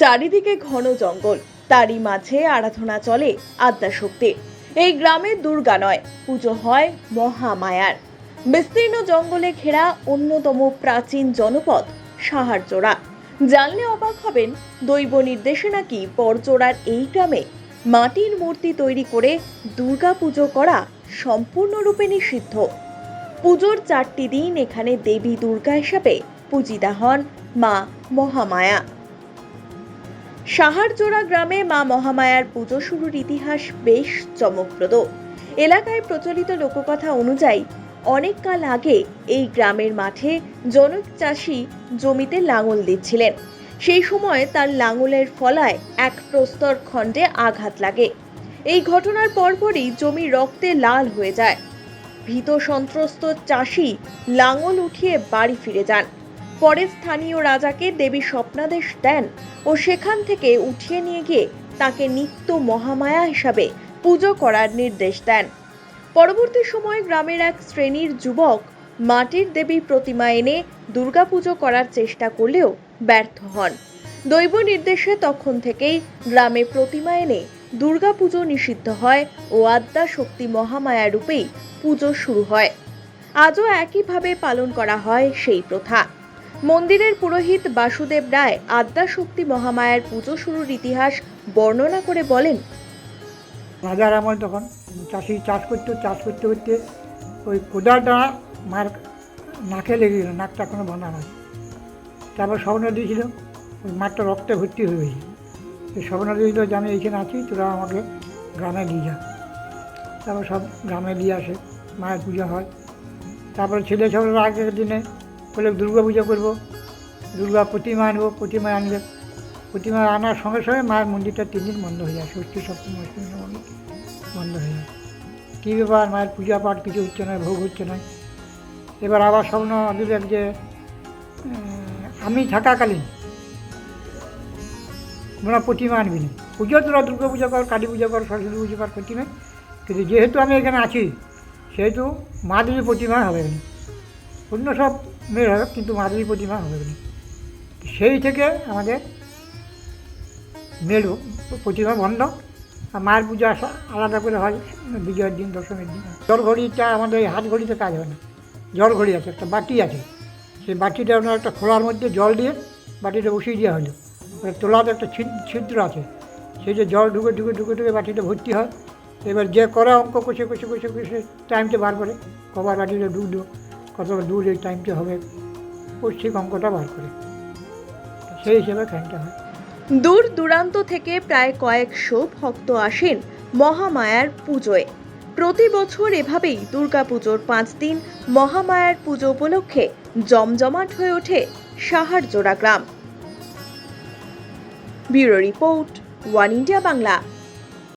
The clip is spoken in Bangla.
চারিদিকে ঘন জঙ্গল। তারই মাঝে আরাধনা চলে আদ্যাশক্তির এই গ্রামে দুর্গা নয়, পুজো হয় মহামায়ার। বিস্তীর্ণ জঙ্গলে ঘেরা অন্যতম প্রাচীন জনপদ সাহারচোড়া জানলে অবাক হবেন, দৈব নির্দেশে নাকি পরচোড়ার এই গ্রামে মাটির মূর্তি তৈরি করে দুর্গা পুজো করা সম্পূর্ণরূপে নিষিদ্ধ। পুজোর চারটি দিন এখানে দেবী দুর্গা হিসাবে পূজিতা হন মা মহামায়া। সাহারজোড়া গ্রামে মা মহামায়ার পুজো শুরুর ইতিহাস বেশ চমকপ্রদ। এলাকায় প্রচলিত লোককথা অনুযায়ী, অনেক কাল আগে এই গ্রামের মাঠে জনক চাষি জমিতে লাঙল দিচ্ছিলেন। সেই সময় তার লাঙলের ফলায় এক প্রস্তর খণ্ডে আঘাত লাগে। এই ঘটনার পরপরই জমি রক্তে লাল হয়ে যায়। ভীত সন্ত্রস্ত চাষি লাঙল উঠিয়ে বাড়ি ফিরে যান। পরে স্থানীয় রাজাকে দেবী স্বপ্নাদেশ দেন ও সেখান থেকে উঠিয়ে নিয়ে গিয়ে তাকে নিত্য মহামায়া হিসাবে পুজো করার নির্দেশ দেন। পরবর্তী সময়ে গ্রামের এক শ্রেণির যুবক মাটির দেবী প্রতিমা এনে দুর্গাপুজো করার চেষ্টা করলেও ব্যর্থ হন। দৈব নির্দেশে তখন থেকেই গ্রামে প্রতিমা এনে দুর্গাপুজো নিষিদ্ধ হয় ও আদ্যা শক্তি মহামায়া রূপেই পুজো শুরু হয়। আজও একইভাবে পালন করা হয় সেই প্রথা। মন্দিরের পুরোহিত বাসুদেব রায় আদ্যা শক্তি মহামায়ার পুজো শুরুর ইতিহাস বর্ণনা করে বলেন রাজার আমল তখন চাষি চাষ করতো, চাষ করতে করতে ওই কোদালটা মার নাকে লেগে গেল, নাকটা কোনো বানা হয় তারপর স্বপ্ন দিয়েছিল ওই মাঠটা রক্তে ভর্তি হয়ে গেছে। সেই স্বপ্ন দিয়েছিল যে আমি এইখানে আছি, তোরা আমাকে গ্রামে নিয়ে যা। তারপর সব গ্রামে দিয়ে আসে, মায়ের পূজা হয়। তারপরে ছেলে ছেলেরা আগের দিনে বলে দুর্গা পূজা করব, দুর্গা প্রতিমা আনব, প্রতিমা আনলে, প্রতিমা আনার সঙ্গে সঙ্গে মায়ের মন্দিরটা তিন দিন বন্ধ হয়ে যায়, ষষ্ঠী, সপ্তমী, অষ্টমী, নবমী বন্ধ হয়ে যায়। কী ব্যাপার, মায়ের পূজা পাঠ কিছু হচ্ছে না ভোগ হচ্ছে না এবার আবার স্বপ্ন দিলেন যে আমি থাকাকালীন তোমরা প্রতিমা আনবি না। পুজো তোরা দুর্গা পূজা কর, কালী পূজা কর, সরস্বতী পুজো কর, প্রতিমা। কিন্তু যেহেতু আমি এখানে আছি, সেহেতু মা দেবী প্রতিমা হবে না অন্য সব মেয়ের হবে কিন্তু মা দেবী প্রতিমা হবে না সেই থেকে আমাদের মেলু প্রতিমা বন্ধ। আর মায়ের পূজা আলাদা করে হয় বিজয়ের দিন, দশমীর দিন। জল ঘড়িটা আমাদের হাত ঘড়িতে কাজ হয় না। জল ঘড়ি আছে, একটা বাটি আছে। সেই বাটিটা আপনার একটা খোলার মধ্যে জল দিয়ে বাটিটা বসিয়ে দেওয়া হলো। তোলাতে একটা ছিদ- ছিদ্র আছে। সেই যে জল ঢুকে ঢুকে ঢুকে ঢুকে বাটিটা ভর্তি হয়। এবার যে করা অঙ্ক কষে কষে কষে কষে টাইমটা বার করে, কবার বাটিটা ডুবলো কত দূর এই টাইমটা হবে পৌষ্টিক অঙ্কটা বার করে। সেই হিসেবে ফ্যানটা হয়। দূর দূরান্ত থেকে প্রায় কয়েকশো ভক্ত আসেন মহামায়ার পুজোয়। প্রতি বছর এভাবেই দুর্গাপুজোর পাঁচ দিন মহামায়ার পুজো উপলক্ষে জমজমাট হয়ে ওঠে সাহারজোড়া গ্রাম। Bureau report, one India Bangla.